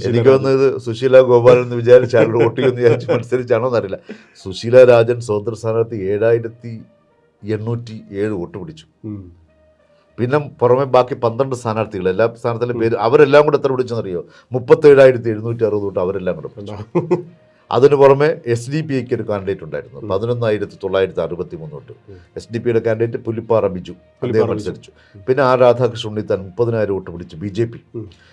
എനിക്ക് തോന്നുന്നത് സുശീല ഗോപാലൻ എന്ന് വിചാരിച്ച ആളുടെ വോട്ട് ചെയ്യുമെന്ന് വിചാരിച്ച് മത്സരിച്ചാണോ എന്നറിയില്ല. സുശീല രാജൻ സ്വതന്ത്ര സ്ഥാനാർത്ഥി ഏഴായിരത്തി എണ്ണൂറ്റി ഏഴ് വോട്ട് പിടിച്ചു. പിന്നെ പുറമെ ബാക്കി പന്ത്രണ്ട് സ്ഥാനാർത്ഥികൾ. എല്ലാ സ്ഥാനാർത്ഥികളുടെ പേര് അവരെല്ലാം കൂടെ എത്ര പിടിച്ചെന്നറിയോ? മുപ്പത്തേഴായിരത്തി എഴുന്നൂറ്റി അറുപത് തൊട്ട് അവരെല്ലാം കൂടെ പിടിച്ചു? അതിന് പുറമെ എസ് ഡി പി ഐക്ക് ഒരു കാൻഡിഡേറ്റ് ഉണ്ടായിരുന്നു. പതിനൊന്നായിരത്തി തൊള്ളായിരത്തി അറുപത്തി മൂന്ന് തൊട്ട് എസ് ഡി പിയുടെ കാൻഡിഡേറ്റ് പുലിപ്പാറ ബിജു. അദ്ദേഹം മത്സരിച്ചു. പിന്നെ ആർ രാധാകൃഷ്ണൻ താൻ മുപ്പതിനായിരം വോട്ട് പിടിച്ചു ബി ജെ പി.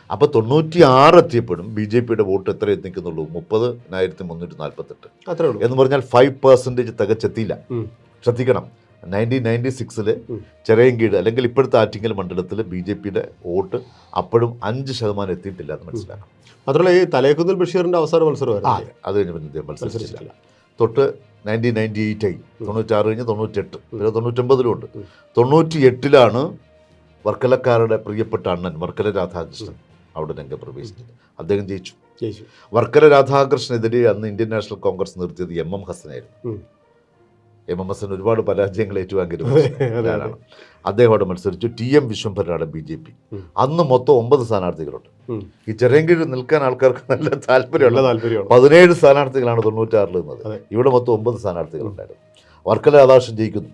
അപ്പൊ അപ്പോൾ തൊണ്ണൂറ്റി ആറ് എത്തിയപ്പോഴും ബി ജെ പിയുടെ വോട്ട് എത്ര എത്തിക്കുന്നുള്ളൂ? മുപ്പതിനായിരത്തി മുന്നൂറ്റി നാൽപ്പത്തെട്ട് എന്ന് പറഞ്ഞാൽ ഫൈവ് പെർസെന്റേജ് തികച്ചെത്തിയില്ല. ശ്രദ്ധിക്കണം. നയന്റീൻ നയന്റി സിക്സിൽ ചെറിയങ്കീട് അല്ലെങ്കിൽ ഇപ്പോഴത്തെ ആറ്റിങ്ങൽ മണ്ഡലത്തിൽ ബി ജെ പിയുടെ വോട്ട് അപ്പോഴും അഞ്ച് ശതമാനം എത്തിയിട്ടില്ല എന്ന് മനസ്സിലാക്കാം. മാത്രമല്ല ഈ തലേക്കുന്നിൽ ബഷീറിന്റെ അവസാന മത്സരമായിരുന്നു അതെ കഴിഞ്ഞ് മത്സരിച്ചിട്ടില്ല. തൊട്ട് നയന്റീൻ നയന്റി എയ്റ്റ് ആയി. തൊണ്ണൂറ്റാറ് കഴിഞ്ഞ് തൊണ്ണൂറ്റെട്ട്. പിന്നെ തൊണ്ണൂറ്റൊമ്പതിലും ഉണ്ട്. തൊണ്ണൂറ്റി എട്ടിലാണ് വർക്കലക്കാരുടെ പ്രിയപ്പെട്ട അണ്ണൻ വർക്കല രാധാകൃഷ്ണൻ അവിടെ രംഗപ്രവേശിച്ചത്. അദ്ദേഹം ജയിച്ചു. വർക്കല രാധാകൃഷ്ണനെതിരെ അന്ന് ഇന്ത്യൻ നാഷണൽ കോൺഗ്രസ് നിർത്തിയത് എം എം ഹസനായിരുന്നു. എം എം ഹസൻ ഒരുപാട് പരാജയങ്ങൾ ഏറ്റുവാങ്കിലും ഒരു അതെ, അതെ, മനുഷ്യനാണ്. അദ്ദേഹം അവിടെ മത്സരിച്ചു. ടി എം വിശ്വംഭരനാണ് ബി ജെ പി. അന്ന് മൊത്തം ഒമ്പത് സ്ഥാനാർത്ഥികളുണ്ട്. ഈ ചെറിയൻകീഴിൽ നിൽക്കാൻ ആൾക്കാർക്ക് നല്ല താല്പര്യമുള്ള താല്പര്യം പതിനേഴ് സ്ഥാനാർത്ഥികളാണ് തൊണ്ണൂറ്റാറിൽ നിന്നത്. ഇവിടെ മൊത്തം ഒമ്പത് സ്ഥാനാർത്ഥികളുണ്ടായിരുന്നു. വർക്കല രാധാകൃഷ്ണൻ ജയിക്കുന്നു.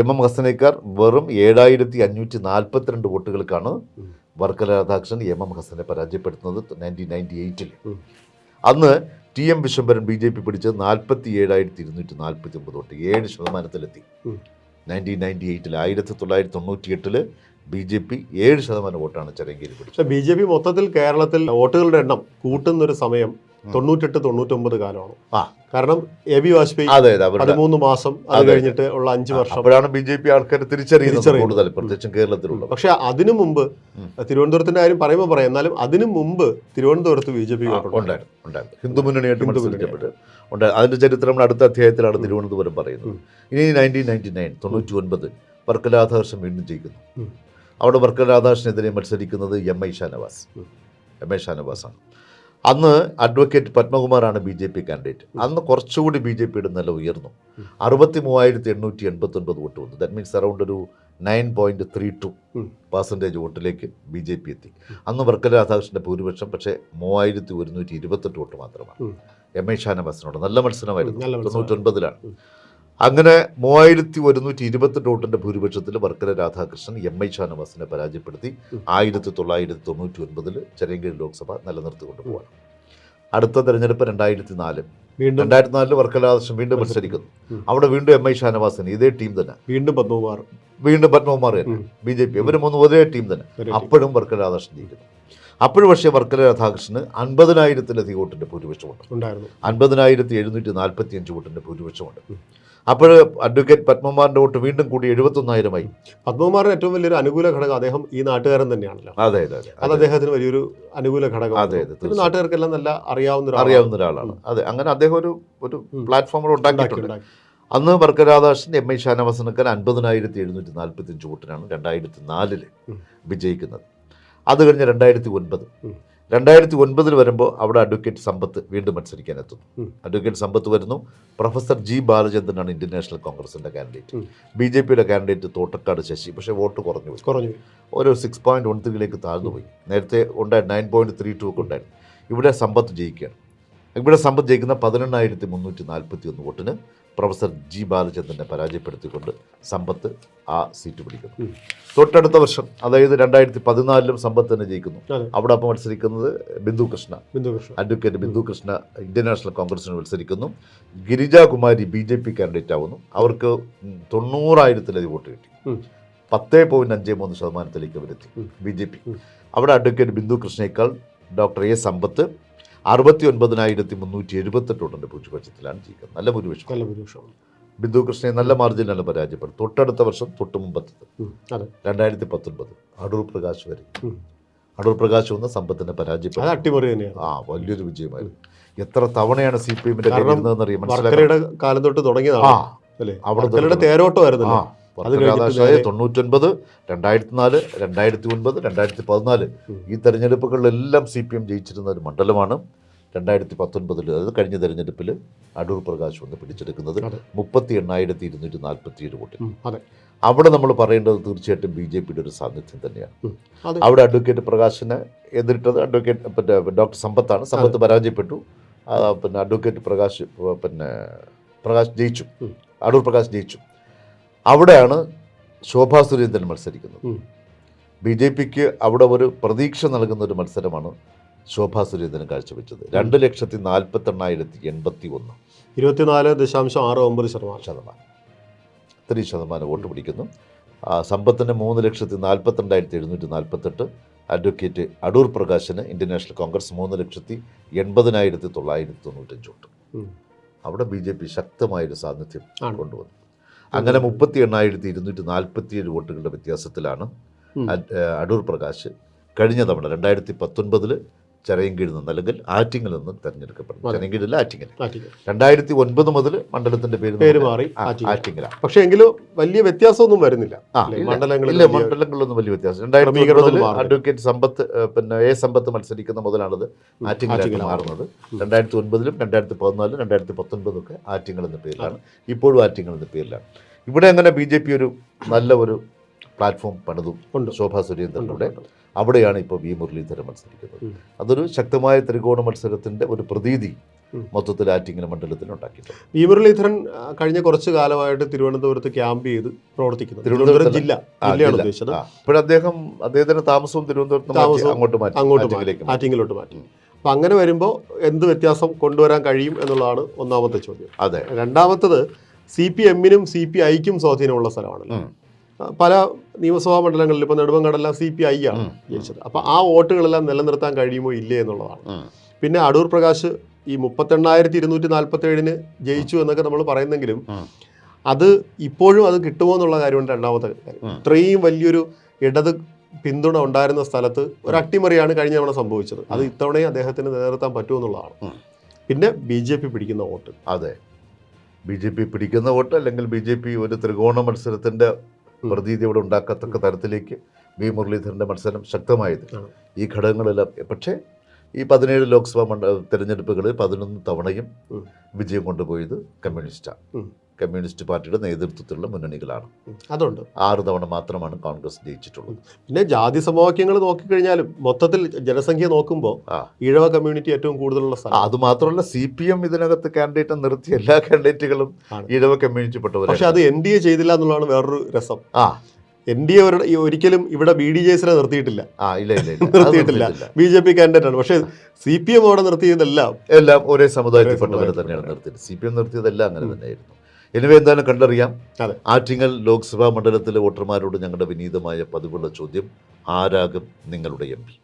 എം എം ഹസനേക്കാർ വെറും ഏഴായിരത്തി അഞ്ഞൂറ്റി നാൽപ്പത്തിരണ്ട് വോട്ടുകൾക്കാണ് വർക്കല രാധാകൃഷ്ണൻ എം എം ഹസനെ പരാജയപ്പെടുത്തുന്നത് നയന്റീൻ നയന്റി എയ്റ്റിൽ അന്ന് T M Vishwambharan B J P പിടിച്ചത് നാൽപ്പത്തി ഏഴായിരത്തി ഇരുന്നൂറ്റി നാൽപ്പത്തി ഒമ്പത് വോട്ട് ഏഴ് ശതമാനത്തിലെത്തി. നയന്റീൻ നയന്റി എയ്റ്റിൽ ആയിരത്തി തൊള്ളായിരത്തി തൊണ്ണൂറ്റി എട്ടിൽ ബി ജെ പി ഏഴ് ശതമാനം വോട്ടാണ് ചെറിയ പിടിച്ചത് ബി ജെ പി മൊത്തത്തിൽ കേരളത്തിൽ വോട്ടുകളുടെ എണ്ണം കൂട്ടുന്നൊരു സമയം. തൊണ്ണൂറ്റെട്ട് തൊണ്ണൂറ്റൊമ്പത് കാലമാണ് ആ. കാരണം എ ബി വാജ്പേയി അതെ പതിമൂന്ന് മാസം അത് കഴിഞ്ഞിട്ട് ഉള്ള അഞ്ച് വർഷം അപ്പോഴാണ് ബി ജെ പി ആൾക്കാർ തിരിച്ചറിയുന്നത്. കൂടുതൽ പ്രത്യേകിച്ചും കേരളത്തിലുള്ള പക്ഷെ അതിനു മുമ്പ് തിരുവനന്തപുരത്തിന്റെ കാര്യം പറയുമ്പോൾ പറയാം. എന്നാലും അതിനു മുമ്പ് തിരുവനന്തപുരത്ത് ബി ജെ പി ഉണ്ടായിരുന്നു ഉണ്ടായിരുന്നു. ഹിന്ദു മുന്നണിയായിട്ട് മത്സരിക്കപ്പെട്ട്. അതിന്റെ ചരിത്രം അടുത്ത അധ്യായത്തിലാണ് തിരുവനന്തപുരം പറയുന്നത്. ഇനി നയന്റീൻ നയന്റി നയൻ തൊണ്ണൂറ്റി ഒൻപത് വർക്കല രാധാകൃഷ്ണൻ വീണ്ടും ജയിക്കുന്നു. അവിടെ വർക്കല രാധാകൃഷ്ണനെതിരെ മത്സരിക്കുന്നത് M I Shanavas. M I ഷാനവാസാണ്. അന്ന് അഡ്വക്കേറ്റ് പത്മകുമാറാണ് ബി ജെ പി കാൻഡിഡേറ്റ് അന്ന് കുറച്ചുകൂടി ബി ജെ പിയുടെ നില ഉയർന്നു. അറുപത്തി മൂവായിരത്തി എണ്ണൂറ്റി എൺപത്തി ഒൻപത് വോട്ട് വന്നു ദാറ്റ് മീൻസ് അറൗണ്ട് ഒരു nine point three two. Percentage വോട്ടിലേക്ക് B J P എത്തി അന്ന് വർക്കല രാധാകൃഷ്ണന്റെ ഭൂരിപക്ഷം പക്ഷേ മൂവായിരത്തി ഒരുന്നൂറ്റി ഇരുപത്തെട്ട് വോട്ട് മാത്രമാണ് എം എം ഷാന ഷാനവാസിനോട് നല്ല മത്സരമായിരുന്നു. തൊണ്ണൂറ്റൊൻപതിലാണ്. അങ്ങനെ മൂവായിരത്തി ഒരുന്നൂറ്റി ഇരുപത്തെട്ട് വോട്ടിന്റെ ഭൂരിപക്ഷത്തിൽ വർക്കല രാധാകൃഷ്ണൻ എം ഐ ഷാനവാസിനെ പരാജയപ്പെടുത്തി. ആയിരത്തി തൊള്ളായിരത്തി തൊണ്ണൂറ്റി ഒൻപതിൽ ചെറിയങ്കീഴ് ലോക്സഭ നിലനിർത്തിക്കൊണ്ട് പോവാണ്. അടുത്ത തെരഞ്ഞെടുപ്പ് രണ്ടായിരത്തി നാല്. വീണ്ടും രണ്ടായിരത്തി നാലിൽ വർക്കല രാധാകൃഷ്ണൻ വീണ്ടും മത്സരിക്കുന്നു. അവിടെ വീണ്ടും എം ഐ ഷാനവാസിന് ഇതേ ടീം തന്നെ. വീണ്ടും പത്മകുമാർ. വീണ്ടും പത്മകുമാർ തന്നെ. ബി ജെ പി ഇവരും മൂന്ന് ഒരേ ടീം തന്നെ. അപ്പോഴും വർക്കല രാധാകൃഷ്ണൻ ജയിക്കുന്നു. അപ്പോഴും പക്ഷേ വർക്കല രാധാകൃഷ്ണന് അൻപതിനായിരത്തിലധികം വോട്ടിന്റെ ഭൂരിപക്ഷമുണ്ട്. അൻപതിനായിരത്തി എഴുന്നൂറ്റി നാൽപ്പത്തി അഞ്ച് വോട്ടിന്റെ ഭൂരിപക്ഷമുണ്ട്. അപ്പോൾ അഡ്വക്കേറ്റ് പത്മകുമാറിന്റെ വോട്ട് വീണ്ടും കൂടി എഴുപത്തൊന്നായിരമായി. പത്മകുമാറിന് ഏറ്റവും വലിയൊരു അനുകൂല ഘടകം അദ്ദേഹം ഈ നാട്ടുകാരൻ തന്നെയാണല്ലോ. അതെ അതെ അതെ. അദ്ദേഹത്തിന് വലിയൊരു അനുകൂല ഘടകം. അതെ, അതെ, നാട്ടുകാർക്കെല്ലാം നല്ല അറിയാവുന്ന അറിയാവുന്ന ഒരാളാണ്. അതെ അങ്ങനെ അദ്ദേഹം ഒരു ഒരു പ്ലാറ്റ്ഫോമിൽ പ്ലാറ്റ്ഫോം ഉണ്ടാക്കിയിട്ടുണ്ട് അന്ന് രാധാകൃഷ്ണൻ എം ഐ ഷാനവാസനക്കൻ അൻപതിനായിരത്തി എഴുന്നൂറ്റി നാൽപ്പത്തി അഞ്ച് വോട്ടിനാണ് രണ്ടായിരത്തി നാലിൽ വിജയിക്കുന്നത്. അത് കഴിഞ്ഞ് രണ്ടായിരത്തി ഒൻപത്. രണ്ടായിരത്തി ഒൻപതിൽ വരുമ്പോൾ അവിടെ അഡ്വക്കേറ്റ് സമ്പത്ത് വീണ്ടും മത്സരിക്കാൻ എത്തുന്നു അഡ്വക്കേറ്റ് സമ്പത്ത് വരുന്നു. പ്രൊഫസർ ജി ബാലചന്ദ്രനാണ് ഇന്ത്യൻ നാഷണൽ കോൺഗ്രസിന്റെ കാൻഡിഡേറ്റ്. ബി ജെ പിയുടെ കാൻഡിഡേറ്റ് തോട്ടക്കാട് ശശി പക്ഷേ വോട്ട് കുറഞ്ഞു പോയി. കുറഞ്ഞു ഓരോ സിക്സ് പോയിന്റ് വൺ ത്രീയിലേക്ക് താഴ്ന്നു പോയി. നേരത്തെ ഉണ്ടായി നയൻ പോയിന്റ് ത്രീ ടു ഒക്കെ ഉണ്ടായിരുന്നു. ഇവിടെ സമ്പത്ത് ജയിക്കുകയാണ്. ഇവിടെ സമ്പത്ത് ജയിക്കുന്ന പതിനെണ്ണായിരത്തി മുന്നൂറ്റി നാൽപ്പത്തി ഒന്ന് വോട്ടിന് പ്രൊഫസർ ജി ബാലചന്ദ്രനെ പരാജയപ്പെടുത്തിക്കൊണ്ട് സമ്പത്ത് ആ സീറ്റ് പിടിക്കുന്നു. തൊട്ടടുത്ത വർഷം അതായത് രണ്ടായിരത്തി പതിനാലിലും സമ്പത്ത് തന്നെ ജയിക്കുന്നു. അവിടെ അപ്പോൾ മത്സരിക്കുന്നത് Bindu Krishna. Bindu Krishna. Advocate Bindu Krishna Indian National കോൺഗ്രസിന് മത്സരിക്കുന്നു. Girijakumari B J P candidate ആവുന്നു. അവർക്ക് തൊണ്ണൂറായിരത്തിലധികം വോട്ട് കിട്ടി. പത്തേ പത്ത് പോയിന്റ് അഞ്ച് മൂന്ന് ശതമാനത്തിലേക്ക് അവരെത്തി ബി ജെ പി. അവിടെ അഡ്വക്കേറ്റ് ബിന്ദു കൃഷ്ണയേക്കാൾ ഡോക്ടർ എ സമ്പത്ത് അറുപത്തി ഒൻപതിനായിരത്തി മുന്നൂറ്റി എഴുപത്തെട്ട് വോട്ടിന്റെ ഭൂരിപക്ഷത്തിലാണ് ജയിക്കുന്നത് നല്ല ഭൂരിപക്ഷം. നല്ല ഭൂരിപക്ഷം. ബിന്ദു കൃഷ്ണയെ നല്ല മാർജിനാണ് പരാജയപ്പെടുന്നത്. തൊട്ടടുത്ത വർഷം തൊട്ട് മുമ്പത്തത്. രണ്ടായിരത്തി പത്തൊൻപത് അടൂർ പ്രകാശ് വരെ. അടൂർ പ്രകാശ് വന്ന സമ്പത്തിനെ തന്നെയാണ്. ആ വലിയൊരു വിജയമായിരുന്നു. എത്ര തവണയാണ് സി പി എമ്മിന്റെ കാലം തൊട്ട് തുടങ്ങിയതാണ് അവിടെ വർക്കലയുടെ കഴിഞ്ഞിട്ട് തൊണ്ണൂറ്റൊൻപത് രണ്ടായിരത്തി നാല് രണ്ടായിരത്തി ഒൻപത് രണ്ടായിരത്തി പതിനാല് ഈ തെരഞ്ഞെടുപ്പുകളിലെല്ലാം സി പി എം ജയിച്ചിരുന്ന ഒരു മണ്ഡലമാണ് രണ്ടായിരത്തി പത്തൊൻപതിൽ അതായത് കഴിഞ്ഞ തെരഞ്ഞെടുപ്പിൽ അടൂർ പ്രകാശ് വന്ന് പിടിച്ചെടുക്കുന്നത്. മുപ്പത്തി എണ്ണായിരത്തി ഇരുന്നൂറ്റി നാൽപ്പത്തി ഏഴ് വോട്ടിൽ അവിടെ നമ്മൾ പറയേണ്ടത് തീർച്ചയായിട്ടും ബി ജെ പിയുടെ ഒരു സാന്നിധ്യം തന്നെയാണ്. അവിടെ അഡ്വക്കേറ്റ് പ്രകാശിനെ എതിരിട്ടത് അഡ്വക്കേറ്റ് പിന്നെ ഡോക്ടർ സമ്പത്താണ്. സമ്പത്ത് പരാജയപ്പെട്ടു. പിന്നെ അഡ്വക്കേറ്റ് പ്രകാശ് പിന്നെ പ്രകാശ് ജയിച്ചു. അടൂർ പ്രകാശ് ജയിച്ചു. അവിടെയാണ് ശോഭാ സുരേന്ദ്രൻ മത്സരിക്കുന്നത്. ബി ജെ പിക്ക് അവിടെ ഒരു പ്രതീക്ഷ നൽകുന്ന ഒരു മത്സരമാണ് ശോഭാ സുരേന്ദ്രൻ കാഴ്ചവെച്ചത്. രണ്ട് ലക്ഷത്തി നാൽപ്പത്തെണ്ണായിരത്തി എൺപത്തി ഒന്ന് ഇരുപത്തിനാല് ദശാംശം ആറ് ഒമ്പത് ശതമാനം. ശതമാനം. ഇത്രയും ശതമാനം വോട്ട് പിടിക്കുന്നു. സമ്പത്തിന് മൂന്ന് ലക്ഷത്തി നാൽപ്പത്തിരണ്ടായിരത്തി എഴുന്നൂറ്റി നാൽപ്പത്തെട്ട്. അഡ്വക്കേറ്റ് അടൂർ പ്രകാശിന് ഇന്ത്യൻ നാഷണൽ കോൺഗ്രസ് മൂന്ന് ലക്ഷത്തി എൺപതിനായിരത്തി തൊള്ളായിരത്തി തൊണ്ണൂറ്റഞ്ച് വോട്ട്. അവിടെ ബി ജെ പി ശക്തമായൊരു സാന്നിധ്യം കൊണ്ടുവന്നു. അങ്ങനെ മുപ്പത്തി എണ്ണായിരത്തി ഇരുന്നൂറ്റി നാൽപ്പത്തിയേഴ് വോട്ടുകളുടെ വ്യത്യാസത്തിലാണ് അടൂർ പ്രകാശ് കഴിഞ്ഞ തവണ രണ്ടായിരത്തി പത്തൊൻപതിൽ ചെറയൻകീഴിൽ നിന്ന് അല്ലെങ്കിൽ ആറ്റിങ്ങിൽ നിന്ന് തെരഞ്ഞെടുക്കപ്പെടുന്നു അതെ. ചെറയൻകീഴിൽ ആറ്റിങ്ങൽ. രണ്ടായിരത്തി ഒൻപത് മുതൽ മണ്ഡലത്തിന്റെ പേര് പേര് മാറി ആറ്റിങ്ങലാണ് പക്ഷേ എങ്കിലും വലിയ വ്യത്യാസമൊന്നും വരുന്നില്ല. മണ്ഡലങ്ങളിൽ മണ്ഡലങ്ങളിലൊന്നും വലിയ വ്യത്യാസം രണ്ടായിരത്തി ഒൻപതിൽ അഡ്വക്കേറ്റ് സമ്പത്ത് പിന്നെ എ സമ്പത്ത് മത്സരിക്കുന്ന മുതലാണത് ആറ്റിങ്ങലാണ്. മാറുന്നത്. രണ്ടായിരത്തി ഒൻപതിലും രണ്ടായിരത്തി പതിനാലിലും രണ്ടായിരത്തി പത്തൊൻപതും ഒക്കെ ആറ്റിങ്ങൾ എന്ന പേരിലാണ് ഇപ്പോഴും ആറ്റിങ്ങൾ എന്ന പേരിലാണ് ഇവിടെ അങ്ങനെ ബി ജെ പി ഒരു നല്ല ഒരു പ്ലാറ്റ്ഫോം പണിതും. ശോഭാ സുരേന്ദ്രനിലൂടെ. അവിടെയാണ് ഇപ്പോൾ വി മുരളീധരൻ മത്സരിക്കുന്നത്. അതൊരു ശക്തമായ ത്രികോണ മത്സരത്തിന്റെ ഒരു പ്രതീതി. മൊത്തത്തിൽ ആറ്റിങ്ങൽ മണ്ഡലത്തിൽ ഉണ്ടാക്കിയിട്ടുണ്ട്. വി മുരളീധരൻ കഴിഞ്ഞ കുറച്ച് കാലമായിട്ട് തിരുവനന്തപുരത്ത് ക്യാമ്പ് ചെയ്ത് പ്രവർത്തിക്കുന്നു. തിരുവനന്തപുരം ജില്ല ജില്ലയാണ് ഉദ്ദേശിച്ചത്. ആ. ഇപ്പോൾ അദ്ദേഹം അദ്ദേഹത്തിന്റെ താമസവും തിരുവനന്തപുരത്ത് അങ്ങോട്ട് മാറ്റി അങ്ങോട്ട്. ആറ്റിങ്ങിലോട്ട് മാറ്റി. അപ്പം അങ്ങനെ വരുമ്പോൾ എന്ത് വ്യത്യാസം കൊണ്ടുവരാൻ കഴിയും എന്നുള്ളതാണ് ഒന്നാമത്തെ ചോദ്യം. അതെ. രണ്ടാമത്തത് സി പി എമ്മിനും സി പി ഐക്കും സ്വാധീനമുള്ള. ആ, പല നിയമസഭാ മണ്ഡലങ്ങളിൽ ഇപ്പോൾ നെടുമങ്ങാടെല്ലാം സി പി ഐ ആണ് ജയിച്ചത്. അപ്പോൾ ആ വോട്ടുകളെല്ലാം നിലനിർത്താൻ കഴിയുമോ ഇല്ലേ എന്നുള്ളതാണ്. പിന്നെ അടൂർ പ്രകാശ് ഈ മുപ്പത്തെണ്ണായിരത്തി ഇരുന്നൂറ്റി നാൽപ്പത്തി ഏഴിന് ജയിച്ചു എന്നൊക്കെ നമ്മൾ പറയുന്നെങ്കിലും അത് ഇപ്പോഴും അത് കിട്ടുമോ എന്നുള്ള കാര്യമാണ് രണ്ടാമത്തെ കാര്യം. ഇത്രയും വലിയൊരു ഇടത് പിന്തുണ ഉണ്ടായിരുന്ന സ്ഥലത്ത് ഒരു അട്ടിമറിയാണ് കഴിഞ്ഞ തവണ സംഭവിച്ചത്. അത് ഇത്തവണയും അദ്ദേഹത്തിന് നിലനിർത്താൻ പറ്റുമെന്നുള്ളതാണ്. പിന്നെ ബി ജെ പി പിടിക്കുന്ന വോട്ട്. അതെ. ബി ജെ പി പിടിക്കുന്ന വോട്ട് അല്ലെങ്കിൽ ബി ജെ പി ഒരു ത്രികോണ മത്സരത്തിന്റെ. പ്രതീതി അവിടെ ഉണ്ടാക്കത്തക്ക തരത്തിലേക്ക് വി മുരളീധരന്റെ മത്സരം ശക്തമായത്. ഈ ഘടകങ്ങളെല്ലാം. പക്ഷേ ഈ പതിനേഴ് ലോക്സഭാ മണ്ഡ തെരഞ്ഞെടുപ്പുകളിൽ പതിനൊന്ന് തവണയും വിജയം കൊണ്ടുപോയത് കമ്മ്യൂണിസ്റ്റാണ് കമ്മ്യൂണിസ്റ്റ് പാർട്ടിയുടെ നേതൃത്വത്തിലുള്ള മുന്നണികളാണ്. അതുകൊണ്ട് അതുണ്ട്. ആറ് തവണ മാത്രമാണ് കോൺഗ്രസ് ജയിച്ചിട്ടുള്ളത്. പിന്നെ ജാതി സമവാക്യങ്ങൾ നോക്കിക്കഴിഞ്ഞാലും മൊത്തത്തിൽ ജനസംഖ്യ നോക്കുമ്പോൾ ഇഴവ ഈഴവ കമ്മ്യൂണിറ്റി ഏറ്റവും കൂടുതലുള്ള സ്ഥലം. അത് മാത്രമല്ല സി പി എം ഇതിനകത്ത് കാൻഡിഡേറ്റ് നിർത്തിയ എല്ലാ കാൻഡിഡേറ്റുകളും ഇഴവ ഈഴവ പെട്ടവർ പക്ഷെ അത് എൻ ഡി എ ചെയ്തില്ല എന്നുള്ളതാണ് വേറൊരു രസം. ആ. എൻ ഡി എ ഒരിക്കലും ഇവിടെ ബി ഡി ജെ എസിനെ നിർത്തിയിട്ടില്ല. ആ ഇല്ല ഇല്ല ഇല്ല. നിർത്തിയിട്ടില്ല. ബി ജെ പി കാൻഡിഡേറ്റ് ആണ്. പക്ഷേ സി പി എം അവിടെ നിർത്തിയതെല്ലാം എല്ലാം ഒരേ സമുദായത്തിൽപ്പെട്ടവരെ. തന്നെയാണ് നിർത്തിയത്. സി പി എം നിർത്തിയതെല്ലാം അങ്ങനെ തന്നെയായിരുന്നു. എനിവേ എന്തായാലും കണ്ടറിയാം. ആറ്റിങ്ങൽ ലോക്സഭാ മണ്ഡലത്തിലെ വോട്ടർമാരോട് ഞങ്ങളുടെ വിനീതമായ പതിവുള്ള ചോദ്യം ആരാകും നിങ്ങളുടെ എം പി